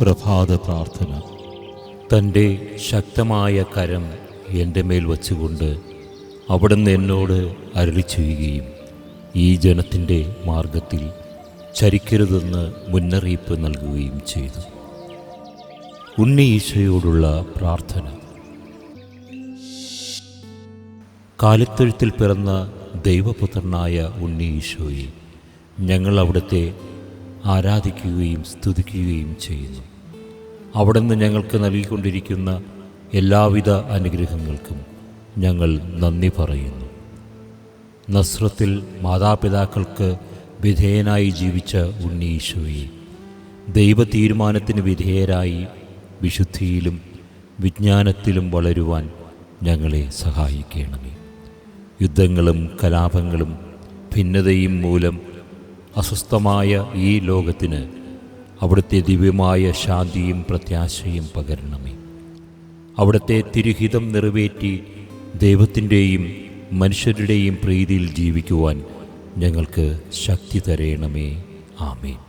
പ്രഭാത പ്രാർത്ഥന. തന്റെ ശക്തമായ കരം എന്റെ മേൽ വച്ചുകൊണ്ട് അവിടുന്ന് എന്നോട് അരുളി ചെയ്യുകയും ഈ ജനത്തിന്റെ മാർഗത്തിൽ ചരിക്കരുതെന്ന് മുന്നറിയിപ്പ് നൽകുകയും ചെയ്തു. ഉണ്ണി ഈശോയോടുള്ള പ്രാർത്ഥന. കാലിത്തൊഴുത്തിൽ പിറന്ന ദൈവപുത്രനായ ഉണ്ണി ഈശോയെ ഞങ്ങൾ അവിടുത്തെ ആരാധിക്കുകയും സ്തുതിക്കുകയും ചെയ്യുന്നു. അവിടുന്ന് ഞങ്ങൾക്ക് നൽകിക്കൊണ്ടിരിക്കുന്ന എല്ലാവിധ അനുഗ്രഹങ്ങൾക്കും ഞങ്ങൾ നന്ദി പറയുന്നു. നസ്രത്തിൽ മാതാപിതാക്കൾക്ക് വിധേയനായി ജീവിച്ച ഉണ്ണി ഈശോയെ ദൈവ തീരുമാനത്തിന് വിധേയരായി വിശുദ്ധിയിലും വിജ്ഞാനത്തിലും വളരുവാൻ ഞങ്ങളെ സഹായിക്കണമേ. യുദ്ധങ്ങളും കലാപങ്ങളും ഭിന്നതയും മൂലം അസ്വസ്ഥമായ ഈ ലോകത്തിന് അവിടുത്തെ ദിവ്യമായ ശാന്തിയും പ്രത്യാശയും പകരണമേ. അവിടുത്തെ തിരുഹിതം നിറവേറ്റി ദൈവത്തിന്റെയും മനുഷ്യരുടെയും പ്രീതിയിൽ ജീവിക്കുവാൻ ഞങ്ങൾക്ക് ശക്തി തരയണമേ ആമേൻ.